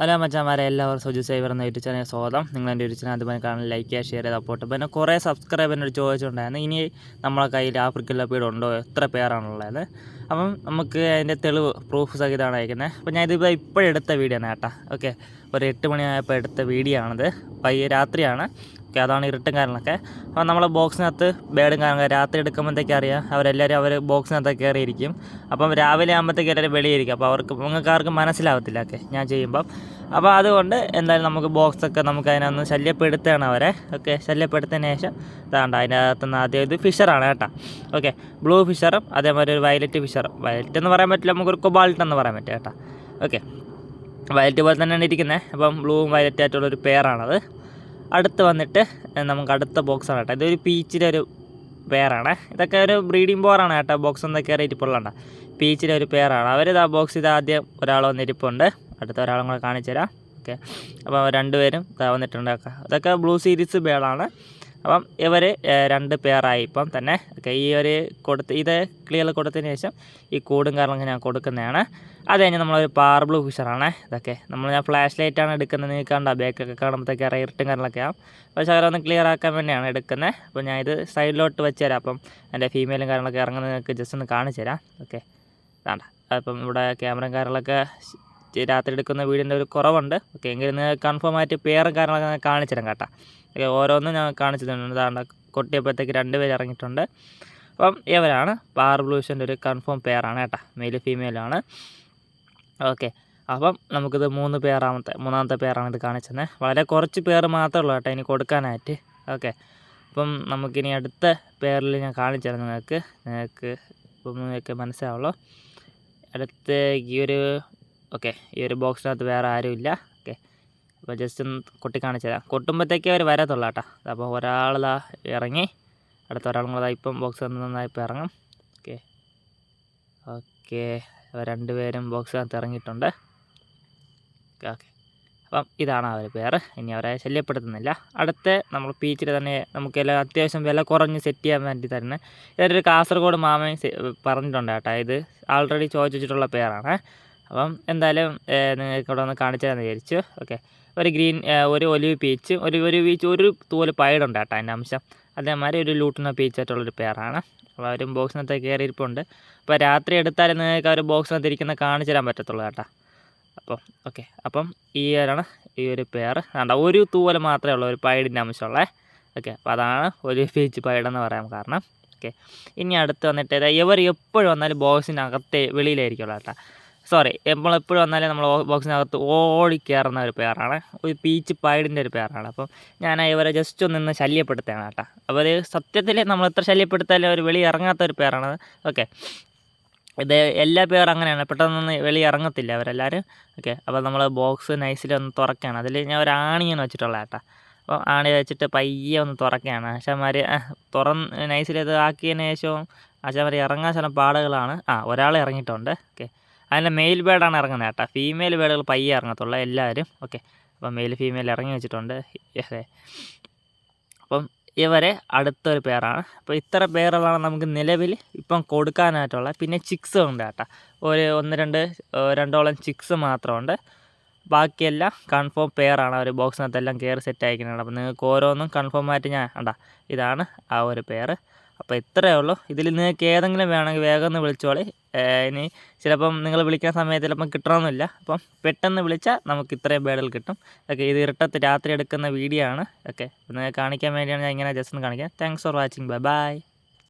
Hello മച്ചാമാരെ എല്ലാവർക്കും Suju cyber എന്ന യൂട്യൂബ് ചാനൽ സ്വാഗതം. നിങ്ങൾ എന്റെ യൂട്യൂബ് ചാനൽ അതുപോലെ കാണാൻ ലൈക്ക് ചെയ്യുക ഷെയർ ചെയ്ത് സപ്പോർട്ട് പിന്നെ കുറേ സബ്സ്ക്രൈബറിനോട് ചോദിച്ചിട്ടുണ്ടായിരുന്നു ഇനി നമ്മളെ കയ്യിൽ ആഫ്രിക്കൻ ലപ്പീഡ് ഉണ്ടോ? എത്ര പേരാണുള്ളത്? അപ്പം നമുക്ക് അതിന്റെ തെളിവ് പ്രൂഫ് സഹിതമാണ് അയക്കുന്നത്. അപ്പോൾ ഞാൻ ഇതിപ്പോൾ ഇപ്പോഴെടുത്ത വീഡിയോ ആണ് കേട്ടോ. ഓക്കെ ഒരു എട്ട് മണിയായപ്പോൾ എടുത്ത വീഡിയോ ആണിത്. പയ്യെ രാത്രിയാണ്. ഓക്കെ അതാണ് ഇരുട്ടും കാര്യങ്ങളൊക്കെ. അപ്പോൾ നമ്മൾ ബോക്സിനകത്ത് ബേഡും കാര്യങ്ങളൊക്കെ രാത്രി എടുക്കുമ്പോഴത്തേക്ക് അറിയാം. അവരെല്ലാവരും അവർ ബോക്സിനകത്ത് കയറിയിരിക്കും. അപ്പം രാവിലെ ആകുമ്പോഴത്തേക്ക് എല്ലാവരും വെളിയിരിക്കും അപ്പോൾ അവർക്ക് നിങ്ങൾക്ക് ആർക്കും മനസ്സിലാവത്തില്ല. ഓക്കെ ഞാൻ ചെയ്യുമ്പം. അപ്പോൾ അതുകൊണ്ട് എന്തായാലും നമുക്ക് ബോക്സൊക്കെ നമുക്ക് അതിനൊന്ന് ശല്യപ്പെടുത്തുകയാണ് അവരെ. ഓക്കെ ശല്യപ്പെടുത്തിയതിന് ശേഷം ഇതാണ്ട് അതിന്റെ അകത്തുനിന്ന് ആദ്യം ഇത് ഫിഷറാണ് കേട്ടോ. ഓക്കെ ബ്ലൂ ഫിഷറും അതേമാതിരി ഒരു വയലറ്റ് ഫിഷറും. വയലറ്റ് എന്ന് പറയാൻ പറ്റില്ല നമുക്കൊരു കൊബാൾട്ട് എന്ന് പറയാൻ പറ്റും കേട്ടോ. ഓക്കെ വയലറ്റ് പോലെ തന്നെയാണ് ഇരിക്കുന്നത്. അപ്പം ബ്ലൂവും വയലറ്റ് ആയിട്ടുള്ളൊരു പെയറാണത് അടുത്ത് വന്നിട്ട് നമുക്ക് അടുത്ത ബോക്സാണ് കേട്ടോ. ഇതൊരു പീച്ചിന്റെ ഒരു പേരാണ് ഇതൊക്കെ ഒരു ബ്രീഡിംഗ് ബോറാണ് കേട്ടോ. ബോക്സ് എന്നൊക്കെ കയറി ഇരിപ്പുള്ളണ്ട പീച്ചിന്റെ ഒരു പേരാണ് അവർ ഇതാ ബോക്സ് ഇത് ആദ്യം ഒരാൾ വന്നിരിപ്പുണ്ട്. അടുത്ത ഒരാളും കൂടെ കാണിച്ചു തരാം ഓക്കെ അപ്പോൾ രണ്ടുപേരും വന്നിട്ടുണ്ട് ഇതൊക്കെ ബ്ലൂ സീരീസ് ബേളാണ് അപ്പം ഇവർ രണ്ട് പേറായി ഇപ്പം തന്നെ. ഈ ഒരു കൊടുത്ത് ഇത് ക്ലിയർ കൊടുത്തതിന് ശേഷം ഈ കൂടും കാരണം ഞാൻ കൊടുക്കുന്നതാണ്. അത് കഴിഞ്ഞ് നമ്മളൊരു പാർ ബ്ലൂ ഫിഷറാണ് ഇതൊക്കെ നമ്മൾ ഞാൻ ഫ്ലാഷ് ലൈറ്റാണ് എടുക്കുന്നത്. നിങ്ങൾക്ക് കണ്ട ബാക്കൊക്കെ കാണുമ്പോഴത്തേക്ക് അറിയാം ഇരുട്ടും കാര്യങ്ങളൊക്കെ ആവും. പക്ഷേ അവരൊന്ന് ക്ലിയർ ആക്കാൻ വേണ്ടിയാണ് എടുക്കുന്നത്. അപ്പോൾ ഞാൻ ഇത് സൈഡിലോട്ട് വെച്ച് തരാം അപ്പം എന്റെ ഫീമെയിലും കാര്യങ്ങളൊക്കെ ഇറങ്ങുന്നത് നിങ്ങൾക്ക് ജസ്റ്റ് ഒന്ന് കാണിച്ചു തരാം. ഓക്കെ വേണ്ട അപ്പം ഇവിടെ ക്യാമറയും കാര്യങ്ങളൊക്കെ രാത്രി എടുക്കുന്ന വീടിന്റെ ഒരു കുറവുണ്ട്. ഓക്കെ എങ്കിലും കൺഫേം ആയിട്ട് പേരും കാര്യങ്ങളൊക്കെ കാണിച്ചു തരാം കേട്ടോ. ഓരോന്നും ഞാൻ കാണിച്ചു തന്നിട്ടുണ്ട് ഇതാണ്ട് കൊട്ടിയപ്പോഴത്തേക്ക് രണ്ട് പേര് ഇറങ്ങിയിട്ടുണ്ട്. അപ്പം ഇവരാണ് പാർ ബ്ലൂഷന്റെ ഒരു കൺഫേം പെയറാണ് കേട്ടോ. മെയിൽ ഫീമെയിലാണ് ഓക്കെ അപ്പം നമുക്കിത് മൂന്ന് പേരാമത്തെ മൂന്നാമത്തെ പേരാണ് ഇത് കാണിച്ചത് വളരെ കുറച്ച് പേർ മാത്രമേ ഉള്ളൂ കേട്ടോ ഇനി കൊടുക്കാനായിട്ട്. ഓക്കെ അപ്പം നമുക്കിനി അടുത്ത പേരിൽ ഞാൻ കാണിച്ചു തരാം നിങ്ങൾക്ക്. നിങ്ങൾക്ക് ഇപ്പം നിങ്ങൾക്ക് മനസ്സിലാവുള്ളൂ. അടുത്ത ഈ ഒരു ഓക്കെ ഈ ഒരു ബോക്സിനകത്ത് വേറെ ആരുമില്ല. അപ്പോൾ ജസ്റ്റ് ഒന്ന് കൊട്ടി കാണിച്ചു തരാം. കൊട്ടുമ്പോഴത്തേക്കേ അവർ വരത്തുള്ളൂ കേട്ടോ. അപ്പോൾ ഒരാളിതാ ഇറങ്ങി അടുത്ത ഒരാളും കൂടെ ഇപ്പം ബോക്സ് നന്നായി ഇപ്പോൾ ഇറങ്ങും. ഓക്കെ ഓക്കെ രണ്ടുപേരും ബോക്സിനകത്ത് ഇറങ്ങിയിട്ടുണ്ട്. ഓക്കെ ഓക്കെ അപ്പം ഇതാണ് അവർ പേര്. ഇനി അവരെ ശല്യപ്പെടുത്തുന്നില്ല. അടുത്ത നമ്മൾ പീച്ചിൽ തന്നെ നമുക്ക് നമുക്കെല്ലാം അത്യാവശ്യം വില കുറഞ്ഞ് സെറ്റ് ചെയ്യാൻ വേണ്ടി തന്നെ ഇതൊരു കാസർഗോഡ് മാമൻ പറഞ്ഞിട്ടുണ്ട് കേട്ടോ. ഇത് ആൾറെഡി ചോദിച്ചിട്ടുള്ള പേരാണ്. അപ്പം എന്തായാലും നിങ്ങൾക്ക് ഇവിടെ ഒന്ന് കാണിച്ചു തരാമെന്ന് വിചാരിച്ചു. ഓക്കെ. ഒരു ഗ്രീൻ ഒരു ഒലിവ് പീച്ച് ഒരു ഒരു പീച്ച് ഒരു തൂൽ പൈഡുണ്ട് കേട്ടോ അതിന്റെ അംശം. അതേമാതിരി ഒരു ലൂട്ടിന പീച്ചായിട്ടുള്ളൊരു പേരാണ് അപ്പോൾ അവരും ബോക്സിനകത്ത് കയറിയിരിപ്പുണ്ട്. അപ്പോൾ രാത്രി എടുത്താൽ നിങ്ങൾക്ക് അവർ ബോക്സിനകത്ത് ഇരിക്കുന്ന കാണിച്ചു തരാൻ പറ്റത്തുള്ളൂ കേട്ടോ. അപ്പം ഓക്കെ. അപ്പം ഈ ഒരാണ് ഈ ഒരു പേർ. വേണ്ട ഒരു തൂവൽ മാത്രമേ ഉള്ളൂ ഒരു പൈഡിന്റെ അംശമുള്ളത് ഓക്കെ. അപ്പോൾ അതാണ് ഒരു പീച്ച് പൈഡെന്ന് പറയാൻ കാരണം. ഓക്കെ. ഇനി അടുത്ത് വന്നിട്ട് ഇവർ എപ്പോഴും വന്നാലും ബോക്സിനകത്തെ വെളിയിലായിരിക്കുള്ളൂ കേട്ടോ. സോറി നമ്മളെപ്പോഴും വന്നാലും നമ്മൾ ബോക്സിനകത്ത് ഓടി കയറുന്ന ഒരു പേരാണ് ഒരു പീച്ച് പൈഡിന്റെ ഒരു പേരാണ് അപ്പം ഞാൻ ഇവരെ ജസ്റ്റ് ഒന്ന് നിന്ന് ശല്യപ്പെടുത്തുകയാണ് കേട്ടോ. അപ്പോൾ അത് സത്യത്തിൽ നമ്മൾ എത്ര ശല്യപ്പെടുത്താലും ഒരു വെളി ഇറങ്ങാത്ത ഒരു പേരാണ് ഓക്കെ ഇത് എല്ലാ പേരും അങ്ങനെയാണ്. പെട്ടെന്നൊന്നും വെളി ഇറങ്ങത്തില്ല അവരെല്ലാവരും ഓക്കെ അപ്പോൾ നമ്മൾ ബോക്സ് നൈസിൽ ഒന്ന് തുറക്കുകയാണ്. അതിൽ ഞാൻ ഒരു ആണിയാണ് വെച്ചിട്ടുള്ള കേട്ടോ. അപ്പോൾ ആണി വെച്ചിട്ട് പയ്യെ ഒന്ന് തുറക്കുകയാണ്. ആശാന്മാർ തുറന്ന് നൈസിൽ ഇത് ആക്കിയതിന് ശേഷം ആശാന്മാർ ഇറങ്ങാൻ ചില പാടുകളാണ്. ആ ഒരാൾ ഇറങ്ങിയിട്ടുണ്ട്. ഓക്കെ അതിന്റെ മെയിൽ ബേഡാണ് ഇറങ്ങുന്നത് കേട്ടോ. ഫീമെയിൽ ബേഡുകൾ പയ്യെ ഇറങ്ങത്തുള്ളൂ എല്ലാവരും. ഓക്കെ അപ്പം മെയിൽ ഫീമെയിൽ ഇറങ്ങി വെച്ചിട്ടുണ്ട്. അതെ അപ്പം ഇവരെ അടുത്തൊരു പേരാണ്. അപ്പോൾ ഇത്ര പേരുകളാണ് നമുക്ക് നിലവിൽ ഇപ്പം കൊടുക്കാനായിട്ടുള്ള. പിന്നെ ചിക്സ് ഉണ്ട് കേട്ടോ. ഒരു ഒന്ന് രണ്ട് രണ്ടോളം ചിക്സ് മാത്രമുണ്ട്. ബാക്കിയെല്ലാം കൺഫേം പെയറാണ് അവർ ബോക്സിനകത്തെല്ലാം കയറി സെറ്റ് അയക്കുന്നുണ്ട് അപ്പോൾ നിങ്ങൾക്ക് ഓരോന്നും കൺഫേം ആയിട്ട് ഞാൻ ഉണ്ടാ ഇതാണ് ആ ഒരു പെയർ അപ്പോൾ ഇത്രയേ ഉള്ളൂ. ഇതിൽ നിങ്ങൾക്ക് ഏതെങ്കിലും വേണമെങ്കിൽ വേഗം ഒന്ന് വിളിച്ചോളി. ഇനി ചിലപ്പം നിങ്ങൾ വിളിക്കുന്ന സമയത്ത് ചിലപ്പം കിട്ടണമെന്നില്ല. അപ്പം പെട്ടെന്ന് വിളിച്ചാൽ നമുക്ക് ഇത്രയും ബേഡൽ കിട്ടും. ഓക്കെ ഇത് ഇരട്ടത്ത് രാത്രി എടുക്കുന്ന വീഡിയോ ആണ്. ഓക്കെ നിങ്ങൾക്ക് കാണിക്കാൻ വേണ്ടിയാണ് ഞാൻ ഇങ്ങനെ ജസ്റ്റ് ഒന്ന് കാണിക്കാം thanks for watching bye bye